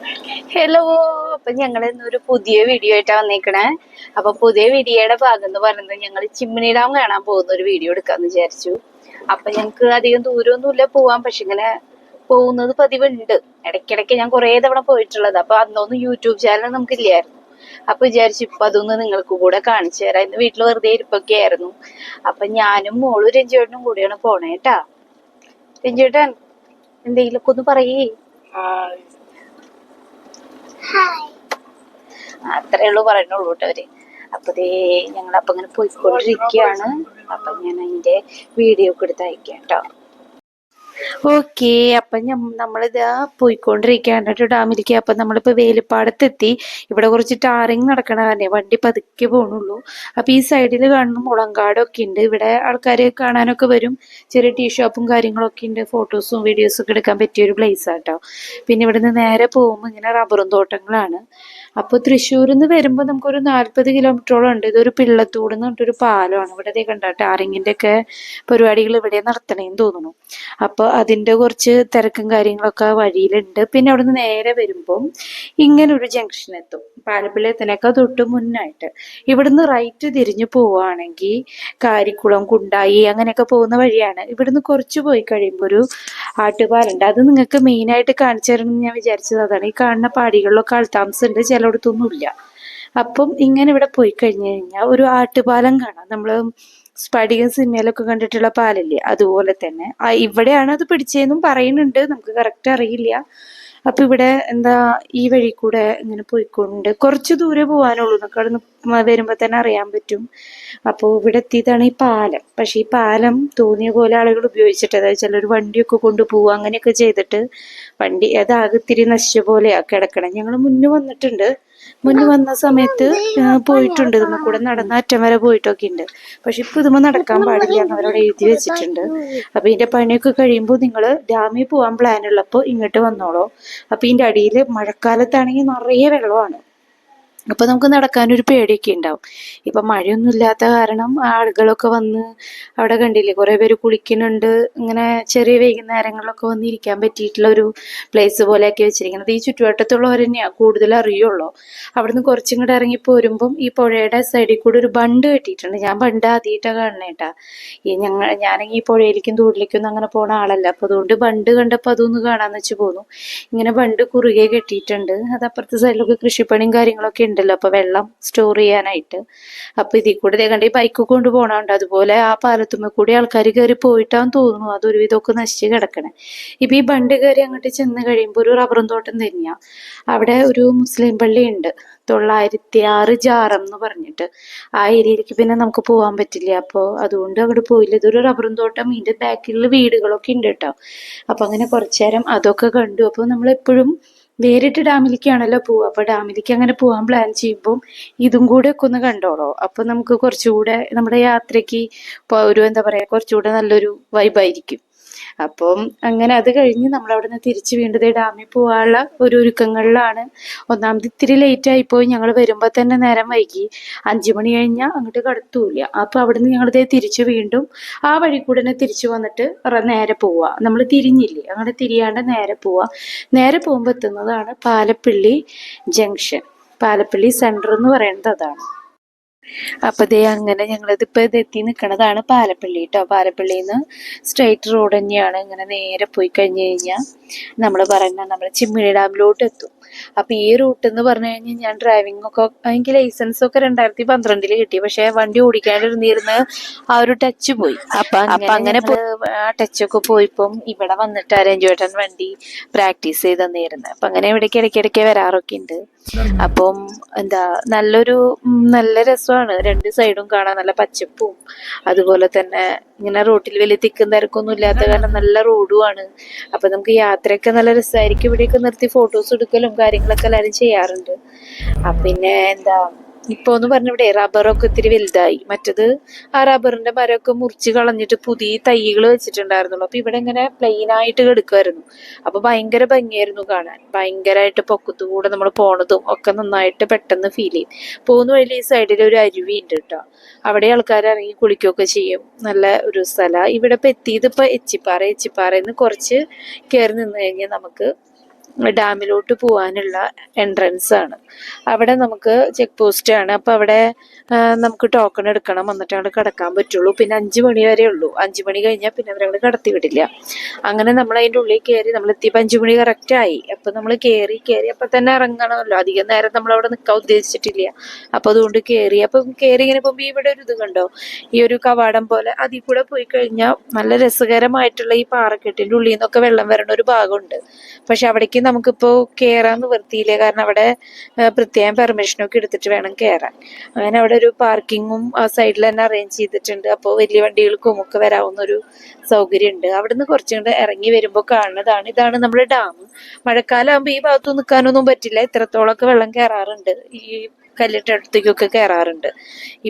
Hello അപ്പൊ ഞങ്ങൾ ഇന്നൊരു പുതിയ വീഡിയോ ആയിട്ടാ വന്നേക്കണേ. അപ്പൊ പുതിയ വീഡിയോയുടെ ഭാഗം എന്ന് പറയുന്നത് ഞങ്ങൾ ചിമ്മിനി ഡാം കാണാൻ പോകുന്ന ഒരു വീഡിയോ എടുക്കാന്ന് വിചാരിച്ചു. അപ്പൊ ഞങ്ങക്ക് അധികം ദൂരമൊന്നുമില്ല പോവാൻ പക്ഷെ ഇങ്ങനെ പോകുന്നത് പതിവുണ്ട്. ഇടയ്ക്കിടയ്ക്ക് ഞാൻ കുറേ തവണ പോയിട്ടുള്ളത്. അപ്പൊ അന്നൊന്നും യൂട്യൂബ് ചാനൽ നമുക്കില്ലായിരുന്നു. അപ്പൊ വിചാരിച്ചു ഇപ്പൊ അതൊന്ന് നിങ്ങൾക്ക് കൂടെ കാണിച്ചു തരാം. ഇന്ന് വീട്ടിൽ വെറുതെ ഇരിപ്പൊക്കെ ആയിരുന്നു. അപ്പൊ ഞാനും മോളും രഞ്ജുവേട്ടനും കൂടിയാണ് പോണേട്ടാ രഞ്ജുവേട്ടൻ എന്തെങ്കിലുമൊക്കെ ഒന്ന് പറയേ. അത്രേ ഉള്ളൂ പറയുന്നുള്ളൂ കേട്ടോ അവർ. അപ്പൊ ദേ ഞങ്ങൾ അപ്പൊ ഇങ്ങനെ പോയിക്കൊണ്ടിരിക്കുകയാണ്. അപ്പൊ ഞാൻ അതിന്റെ വീഡിയോ ഒക്കെ എടുത്ത് അയക്കാം കേട്ടോ. ഓക്കെ അപ്പൊ നമ്മളിതാ പോയിക്കൊണ്ടിരിക്കുകയാണ്. കേട്ടോ ഡാമിലേക്ക് അപ്പൊ നമ്മളിപ്പോ വേലിപ്പാടത്തെത്തി. ഇവിടെ കുറച്ച് ടാറിങ് നടക്കണ തന്നെ വണ്ടി പതുക്കെ പോണുള്ളൂ. അപ്പൊ ഈ സൈഡിൽ കാണുന്ന മുളങ്കാടൊക്കെ ഉണ്ട്. ഇവിടെ ആൾക്കാർ കാണാനൊക്കെ വരും. ചെറിയ ടീ ഷോപ്പും കാര്യങ്ങളൊക്കെ ഉണ്ട്. ഫോട്ടോസും വീഡിയോസും ഒക്കെ എടുക്കാൻ പറ്റിയ ഒരു പ്ലേസ് ആട്ടോ പിന്നെ ഇവിടുന്ന് നേരെ പോകുമ്പോൾ ഇങ്ങനെ റബ്ബറും തോട്ടങ്ങളാണ്. അപ്പോൾ തൃശ്ശൂരിൽ നിന്ന് വരുമ്പോൾ നമുക്കൊരു നാൽപ്പത് കിലോമീറ്ററോളം ഉണ്ട്. ഇതൊരു പിള്ളത്തൂട് എന്ന് പറഞ്ഞിട്ടൊരു പാലമാണ്. ഇവിടെ കണ്ട ടാറിങ്ങിന്റെ ഒക്കെ പരിപാടികൾ ഇവിടെ നടത്തണേന്ന് തോന്നുന്നു. അപ്പോൾ അതിന്റെ കുറച്ച് തിരക്കും കാര്യങ്ങളൊക്കെ വഴിയിലുണ്ട്. പിന്നെ അവിടുന്ന് നേരെ വരുമ്പം ഇങ്ങനെ ഒരു ജംഗ്ഷൻ എത്തും. പാലപ്പിള്ളി എത്തനേക്കാൾ തൊട്ട് മുന്നായിട്ട്. ഇവിടുന്ന് റൈറ്റ് തിരിഞ്ഞു പോവുകയാണെങ്കിൽ കാരിക്കുളം കുണ്ടായി അങ്ങനെയൊക്കെ പോകുന്ന വഴിയാണ്. ഇവിടുന്ന് കുറച്ച് പോയി കഴിയുമ്പോൾ ഒരു ആട്ടുപാലുണ്ട്. അത് നിങ്ങൾക്ക് മെയിനായിട്ട് കാണിച്ചു തരണം എന്ന് ഞാൻ വിചാരിച്ചത്. അതാണ് ഈ കാണുന്ന പാടികളിലൊക്കെ ആൾത്താമസം ഉണ്ട് ചിലയിടത്തൊന്നുമില്ല. അപ്പം ഇങ്ങനെ ഇവിടെ പോയി കഴിഞ്ഞു കഴിഞ്ഞാൽ ഒരു ആട്ടുപാലം കാണാം. നമ്മൾ സ്ഫടികം സിനിമയിലൊക്കെ കണ്ടിട്ടുള്ള പാലല്ലേ? അതുപോലെ തന്നെ. ഇവിടെയാണ് അത് പിടിച്ചതെന്നും പറയുന്നുണ്ട്. നമുക്ക് കറക്റ്റ് അറിയില്ല. അപ്പൊ ഇവിടെ എന്താ ഈ വഴി കൂടെ ഇങ്ങനെ പോയിക്കൊണ്ട് കുറച്ച് ദൂരെ പോകാനുള്ളൂ നമുക്ക് അവിടെ നിന്ന് വരുമ്പോ തന്നെ അറിയാൻ പറ്റും. അപ്പോൾ ഇവിടെ എത്തിയതാണ് ഈ പാലം. പക്ഷെ ഈ പാലം തോന്നിയ പോലെ ആളുകൾ ഉപയോഗിച്ചിട്ട് അതായത് ചിലർ വണ്ടിയൊക്കെ കൊണ്ടുപോവുക അങ്ങനെയൊക്കെ ചെയ്തിട്ട് വണ്ടി അതാകെ ഇത്തിരി നശിച്ച പോലെയാ കിടക്കണം. ഞങ്ങൾ മുന്നേ വന്നിട്ടുണ്ട്. മുന്നേ വന്ന സമയത്ത് പോയിട്ടുണ്ട്. ഇതുമ്മ കൂടെ നടന്ന അറ്റം വരെ പോയിട്ടൊക്കെ ഉണ്ട് പക്ഷെ ഇപ്പൊ ഇതുമ്മ നടക്കാൻ പാടില്ല എന്ന് അവരോട് എഴുതി വെച്ചിട്ടുണ്ട്. അപ്പൊ ഇതിന്റെ പണിയൊക്കെ കഴിയുമ്പോൾ നിങ്ങൾ ഡാമിൽ പോവാൻ പ്ലാൻ ഉള്ളപ്പോൾ ഇങ്ങോട്ട് വന്നോളൂ. അപ്പൊ ഇതിന്റെ അടിയിൽ മഴക്കാലത്താണെങ്കിൽ നിറയെ വെള്ളമാണ്. അപ്പൊ നമുക്ക് നടക്കാനൊരു പേടിയൊക്കെ ഉണ്ടാവും. ഇപ്പൊ മഴയൊന്നും ഇല്ലാത്ത കാരണം ആളുകളൊക്കെ വന്ന് അവിടെ കണ്ടില്ലേ കുറെ പേര് കുളിക്കുന്നുണ്ട്. ഇങ്ങനെ ചെറിയ വൈകുന്നേരങ്ങളിലൊക്കെ വന്ന് ഇരിക്കാൻ പറ്റിയിട്ടുള്ള ഒരു പ്ലേസ് പോലെയൊക്കെ വെച്ചിരിക്കുന്നത്. ഈ ചുറ്റുവട്ടത്തുള്ളവർ തന്നെയാ കൂടുതൽ അറിയുള്ളൂ. അവിടുന്ന് കുറച്ചും കൂടെ ഇറങ്ങി പോരുമ്പം ഈ പുഴയുടെ സൈഡിൽ കൂടെ ഒരു ബണ്ട് കെട്ടിയിട്ടുണ്ട്. ഞാൻ ബണ്ട് ആദ്യമായിട്ടാണ് കാണണേട്ടാ ഈ ഞങ്ങൾ ഞാനെങ്കിൽ ഈ പുഴയിലേക്കും തോടിലേക്കും ഒന്നും അങ്ങനെ പോണ ആളല്ല. അപ്പൊ അതുകൊണ്ട് ബണ്ട് കണ്ടപ്പോൾ അതൊന്ന് കാണാന്ന് വെച്ച് പോന്നു. ഇങ്ങനെ ബണ്ട് കുറുകെ കെട്ടിയിട്ടുണ്ട്. അത് അപ്പുറത്തെ സൈഡിലൊക്കെ കൃഷിപ്പണിയും കാര്യങ്ങളൊക്കെ ഉണ്ടല്ലോ. അപ്പൊ വെള്ളം സ്റ്റോർ ചെയ്യാനായിട്ട്. അപ്പൊ ഇതിൽ കൂടെ ഇതേ കണ്ടി ഈ ബൈക്ക് കൊണ്ട് അതുപോലെ ആ പാലത്തുമ്മ കൂടി ആൾക്കാർ കയറി പോയിട്ടാന്ന് തോന്നുന്നു. അതൊരു വിധമൊക്കെ നശിച്ച് കിടക്കണേ. ഇപ്പൊ ഈ ബണ്ട് കയറി അങ്ങോട്ട് ചെന്ന് കഴിയുമ്പോൾ ഒരു റബ്ബറും തോട്ടം തന്നെയാ. അവിടെ ഒരു മുസ്ലിം പള്ളി ഉണ്ട്. തൊള്ളായിരത്തി ആറ് ജാറം എന്ന് പറഞ്ഞിട്ട്. ആ ഏരിയയിലേക്ക് പിന്നെ നമുക്ക് പോകാൻ പറ്റില്ല. അപ്പോൾ അതുകൊണ്ട് അങ്ങോട്ട് പോയില്ല. ഇതൊരു റബ്ബറും തോട്ടം ഇതിന്റെ ബാക്കിലുള്ള വീടുകളൊക്കെ ഉണ്ട് കേട്ടോ. അപ്പൊ അങ്ങനെ കുറച്ചു നേരം അതൊക്കെ കണ്ടു. അപ്പോൾ നമ്മൾ എപ്പോഴും വേറിട്ട് ഡാമിലേക്കാണല്ലോ പോവുക. അപ്പൊ ഡാമിലേക്ക് അങ്ങനെ പോകാൻ പ്ലാൻ ചെയ്യുമ്പോൾ ഇതും കൂടെ ഒക്കെ ഒന്ന് കണ്ടോളോ. അപ്പൊ നമുക്ക് കുറച്ചുകൂടെ നമ്മുടെ യാത്രയ്ക്ക് ഒരു എന്താ പറയാ കുറച്ചുകൂടെ നല്ലൊരു വൈബായിരിക്കും അപ്പം അങ്ങനെ അത് കഴിഞ്ഞ് നമ്മൾ അവിടെ നിന്ന് തിരിച്ച് വീണ്ടും ഡാമിൽ പോകാനുള്ള ഒരു ഒരുക്കങ്ങളിലാണ്. ഒന്നാമത് ഇത്തിരി ലേറ്റ് ആയിപ്പോയി ഞങ്ങൾ വരുമ്പോൾ തന്നെ നേരം വൈകി. അഞ്ചു മണി കഴിഞ്ഞാൽ അങ്ങോട്ട് കടത്തൂല്ല. അപ്പോൾ അവിടുന്ന് ഞങ്ങൾ ദേ തിരിച്ച് വീണ്ടും ആ വഴി കൂടെ തന്നെ തിരിച്ചു വന്നിട്ട് നേരെ പോവുക നമ്മൾ തിരിഞ്ഞില്ലേ? അങ്ങനെ തിരിയാണ്ട് നേരെ പോവുക നേരെ പോകുമ്പോൾ എത്തുന്നതാണ് പാലപ്പിള്ളി ജംഗ്ഷൻ. പാലപ്പിള്ളി സെന്റർ എന്ന് പറയുന്നത് അതാണ്. അപ്പൊ ദേ അങ്ങനെ ഞങ്ങളിത് ഇപ്പൊ ഇത് എത്തി നിൽക്കണതാണ് പാലപ്പള്ളി കേട്ടോ പാലപ്പള്ളിയിൽ നിന്ന് സ്ട്രൈറ്റ് റോഡ് തന്നെയാണ് ഇങ്ങനെ നേരെ പോയി കഴിഞ്ഞു കഴിഞ്ഞാൽ നമ്മൾ പറയുന്ന നമ്മൾ ചിമ്മിണി ഡാമിലോട്ട് എത്തും. അപ്പൊ ഈ റൂട്ട് എന്ന് പറഞ്ഞു കഴിഞ്ഞാൽ ഞാൻ ഡ്രൈവിംഗ് ഒക്കെ എനിക്ക് ലൈസൻസ് ഒക്കെ രണ്ടായിരത്തി പന്ത്രണ്ടിൽ കിട്ടി. പക്ഷെ വണ്ടി ഓടിക്കാണ്ടിരുന്നിരുന്ന് ആ ഒരു ടച്ച് പോയി. അപ്പൊ അപ്പൊ അങ്ങനെ ആ ടച്ച് ഒക്കെ പോയിപ്പം ഇവിടെ വന്നിട്ട് അരേഞ്ച് വണ്ടി പ്രാക്ടീസ് ചെയ്ത് തന്നിരുന്നത് അപ്പൊ അങ്ങനെ ഇവിടേക്ക് ഇടയ്ക്കിടയ്ക്ക് വരാറൊക്കെ ഉണ്ട് അപ്പം എന്താ നല്ലൊരു നല്ല രസമാണ്. രണ്ട് സൈഡും കാണാൻ നല്ല പച്ചപ്പും. അതുപോലെ തന്നെ ഇങ്ങനെ റോട്ടിൽ വലിയ തിക്കും തിരക്കൊന്നും ഇല്ലാത്ത കാരണം നല്ല റോഡുമാണ് അപ്പൊ നമുക്ക് യാത്രയൊക്കെ നല്ല രസമായിരിക്കും. ഇവിടെയൊക്കെ നിർത്തി ഫോട്ടോസ് എടുക്കലും കാര്യങ്ങളൊക്കെ എല്ലാവരും ചെയ്യാറുണ്ട്. പിന്നെ എന്താ ഇപ്പൊ എന്ന് പറഞ്ഞ ഇവിടെ റബ്ബറൊക്കെ ഇത്തിരി വലുതായി. മറ്റത് ആ റബ്ബറിന്റെ മരമൊക്കെ മുറിച്ച് കളഞ്ഞിട്ട് പുതിയ തൈകൾ വെച്ചിട്ടുണ്ടായിരുന്നുള്ളൂ. അപ്പൊ ഇവിടെ ഇങ്ങനെ പ്ലെയിൻ ആയിട്ട് കിടക്കുമായിരുന്നു അപ്പൊ ഭയങ്കര ഭംഗിയായിരുന്നു കാണാൻ. ഭയങ്കരമായിട്ട് പൊക്കത്തു കൂടെ നമ്മൾ പോണതും ഒക്കെ നന്നായിട്ട് പെട്ടെന്ന് ഫീൽ ചെയ്യും. പോകുന്ന വഴിയിൽ ഈ സൈഡിൽ ഒരു അരുവി ഉണ്ട് കേട്ടോ അവിടെ ആൾക്കാർ ഇറങ്ങി കുളിക്കുകയൊക്കെ ചെയ്യും. നല്ല ഒരു സ്ഥലമാണ് ഇവിടെ ഇപ്പൊ എത്തിയത് ഇപ്പൊ എച്ചിപ്പാറ. എച്ചിപ്പാറയിൽ നിന്ന് കുറച്ച് കയറി നിന്ന് കഴിഞ്ഞാൽ നമുക്ക് ഡാമിലോട്ട് പോകാനുള്ള എൻട്രൻസ് ആണ്. അവിടെ നമുക്ക് ചെക്ക് പോസ്റ്റ് ആണ്. അപ്പൊ അവിടെ നമുക്ക് ടോക്കൺ എടുക്കണം. എന്നിട്ട് അങ്ങോട്ട് കടക്കാൻ പറ്റുള്ളൂ. പിന്നെ അഞ്ചു മണി വരെ ഉള്ളൂ. അഞ്ചു മണി കഴിഞ്ഞാൽ പിന്നെ അവരങ്ങോട്ട് കടത്തി വിടില്ല. അങ്ങനെ നമ്മൾ അതിന്റെ ഉള്ളിൽ കയറി നമ്മൾ എത്തിയപ്പോൾ അഞ്ചു മണി കറക്റ്റ് ആയി. അപ്പൊ നമ്മൾ കയറി കയറി അപ്പോൾ തന്നെ ഇറങ്ങണമല്ലോ. അധികം നേരം നമ്മൾ അവിടെ നിൽക്കാൻ ഉദ്ദേശിച്ചിട്ടില്ല. അപ്പോൾ അതുകൊണ്ട് കയറി അപ്പൊ കയറി ഇങ്ങനെ പോകുമ്പോൾ ഇവിടെ ഒരു ഇത് കണ്ടോ? ഈ ഒരു കവാടം പോലെ അതിൽ കൂടെ പോയി കഴിഞ്ഞാൽ നല്ല രസകരമായിട്ടുള്ള ഈ പാറക്കെട്ടിന്റെ ഉള്ളിൽ നിന്നൊക്കെ വെള്ളം വരണ ഒരു ഭാഗമുണ്ട്. പക്ഷെ അവിടേക്ക് നമുക്കിപ്പോ കയറാൻ നിവർത്തിയില്ല കാരണം അവിടെ പ്രത്യേകം പെർമിഷനൊക്കെ എടുത്തിട്ട് വേണം കയറാൻ അങ്ങനെ അവിടെ ഒരു പാർക്കിങ്ങും ആ സൈഡിൽ തന്നെ അറേഞ്ച് ചെയ്തിട്ടുണ്ട്. അപ്പോൾ വലിയ വണ്ടികൾക്കും ഒക്കെ വരാവുന്ന ഒരു സൗകര്യമുണ്ട്. അവിടുന്ന് കുറച്ചും കൂടെ ഇറങ്ങി വരുമ്പോൾ കാണുന്നതാണ്. ഇതാണ് നമ്മുടെ ഡാം മഴക്കാലമാകുമ്പോൾ ഈ ഭാഗത്തു നിൽക്കാനൊന്നും പറ്റില്ല. ഇത്രത്തോളമൊക്കെ വെള്ളം കയറാറുണ്ട് ഈ കല്ലിട്ട അടുത്തേക്കൊക്കെ കയറാറുണ്ട്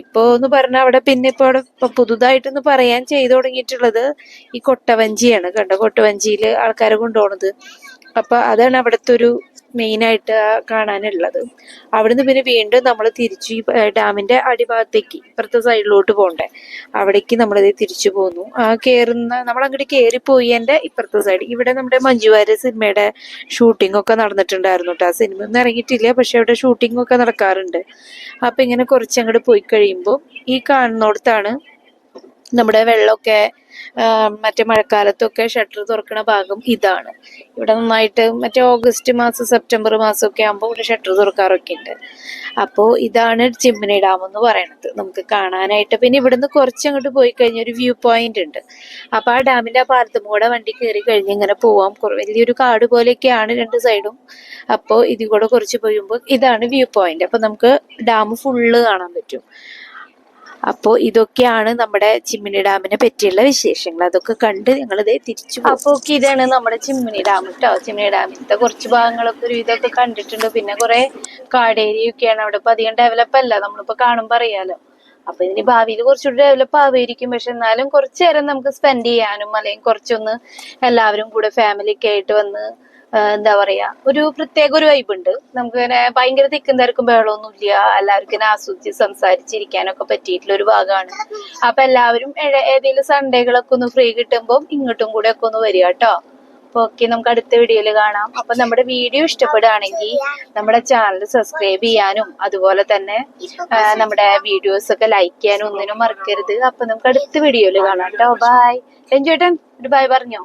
ഇപ്പോ എന്ന് പറഞ്ഞാൽ അവിടെ പിന്നെ ഇപ്പൊ അവിടെ പുതുതായിട്ടൊന്ന് പറയാൻ ചെയ്തു തുടങ്ങിയിട്ടുള്ളത് ഈ കൊട്ടവഞ്ചിയാണ്. കണ്ടോ? കൊട്ടവഞ്ചിയിൽ ആൾക്കാരെ കൊണ്ടുപോണത്. അപ്പൊ അതാണ് അവിടുത്തെ ഒരു മെയിൻ ആയിട്ട് കാണാനുള്ളത്. അവിടുന്ന് പിന്നെ വീണ്ടും നമ്മൾ തിരിച്ചു ഡാമിന്റെ അടിഭാഗത്തേക്ക് ഇപ്പുറത്തെ സൈഡിലോട്ട് പോകണ്ടേ അവിടേക്ക് നമ്മളിത് തിരിച്ചു പോന്നു. ആ കേറുന്ന നമ്മൾ അങ്ങോട്ട് കയറിപ്പോയി എന്റെ ഇപ്പുറത്തെ സൈഡ്. ഇവിടെ നമ്മുടെ മഞ്ജുവാര്യ സിനിമയുടെ ഷൂട്ടിംഗ് ഒക്കെ നടന്നിട്ടുണ്ടായിരുന്നു കേട്ടോ ആ സിനിമ ഒന്നും ഇറങ്ങിയിട്ടില്ല പക്ഷെ അവിടെ ഷൂട്ടിംഗ് ഒക്കെ നടക്കാറുണ്ട്. അപ്പൊ ഇങ്ങനെ കുറച്ച് അങ്ങോട്ട് പോയി കഴിയുമ്പോൾ ഈ കാണുന്നിടത്താണ് നമ്മുടെ വെള്ളമൊക്കെ മറ്റു മഴക്കാലത്തൊക്കെ ഷട്ടർ തുറക്കുന്ന ഭാഗം ഇതാണ്. ഇവിടെ നന്നായിട്ട് മറ്റേ ഓഗസ്റ്റ് മാസം സെപ്റ്റംബർ മാസമൊക്കെ ആകുമ്പോൾ ഇവിടെ ഷട്ടർ തുറക്കാറൊക്കെ ഉണ്ട്. അപ്പോൾ ഇതാണ് ചിമ്മിനി ഡാം എന്ന് പറയണത്. നമുക്ക് കാണാനായിട്ട്. പിന്നെ ഇവിടുന്ന് കുറച്ചങ്ങോട്ട് പോയി കഴിഞ്ഞാൽ ഒരു വ്യൂ പോയിന്റ് ഉണ്ട്. അപ്പോൾ ആ ഡാമിന്റെ ആ പാലത്തും കൂടെ വണ്ടി കയറി കഴിഞ്ഞ് ഇങ്ങനെ പോവാം. വലിയൊരു കാട് പോലെയൊക്കെയാണ് രണ്ട് സൈഡും. അപ്പോൾ ഇതിൽ കൂടെ കുറച്ച് പോയുമ്പോൾ ഇതാണ് വ്യൂ പോയിന്റ് അപ്പോൾ നമുക്ക് ഡാം ഫുള്ള് കാണാൻ പറ്റും. അപ്പോൾ ഇതൊക്കെയാണ് നമ്മുടെ ചിമ്മിനി ഡാമിനെ പറ്റിയുള്ള വിശേഷങ്ങൾ. അതൊക്കെ കണ്ട് ഞങ്ങൾ തിരിച്ചു അപ്പോൾ ഇതാണ് നമ്മുടെ ചിമ്മിനി ഡാം കേട്ടോ ചിമ്മിനി ഡാമിന്റെ കുറച്ച് ഭാഗങ്ങളൊക്കെ ഒരു ഇതൊക്കെ കണ്ടിട്ടുണ്ട്. പിന്നെ കുറെ കാടേരിയൊക്കെയാണ് അവിടെ. ഇപ്പൊ അധികം ഡെവലപ്പ് അല്ല. നമ്മളിപ്പോ കാണുമ്പോൾ അറിയാലോ. അപ്പൊ ഇതിന് ഭാവിയിൽ കുറച്ചുകൂടി ഡെവലപ്പ് ആവുമായിരിക്കും. പക്ഷെ എന്നാലും കുറച്ചു നേരം നമുക്ക് സ്പെൻഡ് ചെയ്യാനും അല്ലെങ്കിൽ കുറച്ചൊന്ന് എല്ലാവരും കൂടെ ഫാമിലി ഒക്കെ ആയിട്ട് വന്ന് എന്താ പറയാ ഒരു പ്രത്യേക ഒരു വൈബ് ഉണ്ട്. നമുക്ക് ഇങ്ങനെ ഭയങ്കര തിക്കും തിരക്കും ബഹളമൊന്നും ഇല്ല എല്ലാവർക്കും ഇങ്ങനെ ആസ്വദിച്ച് സംസാരിച്ചിരിക്കാനൊക്കെ പറ്റിയിട്ടുള്ള ഒരു ഭാഗമാണ്. അപ്പൊ എല്ലാവരും ഏതെങ്കിലും സൺഡേകളൊക്കെ ഒന്ന് ഫ്രീ കിട്ടുമ്പോൾ ഇങ്ങോട്ടും കൂടെ ഒക്കെ ഒന്ന് വരിക കേട്ടോ. അപ്പൊ ഓക്കെ നമുക്ക് അടുത്ത വീഡിയോയിൽ കാണാം. അപ്പൊ നമ്മുടെ വീഡിയോ ഇഷ്ടപ്പെടുകയാണെങ്കിൽ നമ്മുടെ ചാനൽ സബ്സ്ക്രൈബ് ചെയ്യാനും അതുപോലെ തന്നെ നമ്മുടെ വീഡിയോസ് ഒക്കെ ലൈക്ക് ചെയ്യാനും ഒന്നിനും മറക്കരുത്. അപ്പൊ നമുക്ക് അടുത്ത വീഡിയോയിൽ കാണാം കേട്ടോ. ബൈ എൻജോയ് ഒരു ബൈ പറഞ്ഞോ?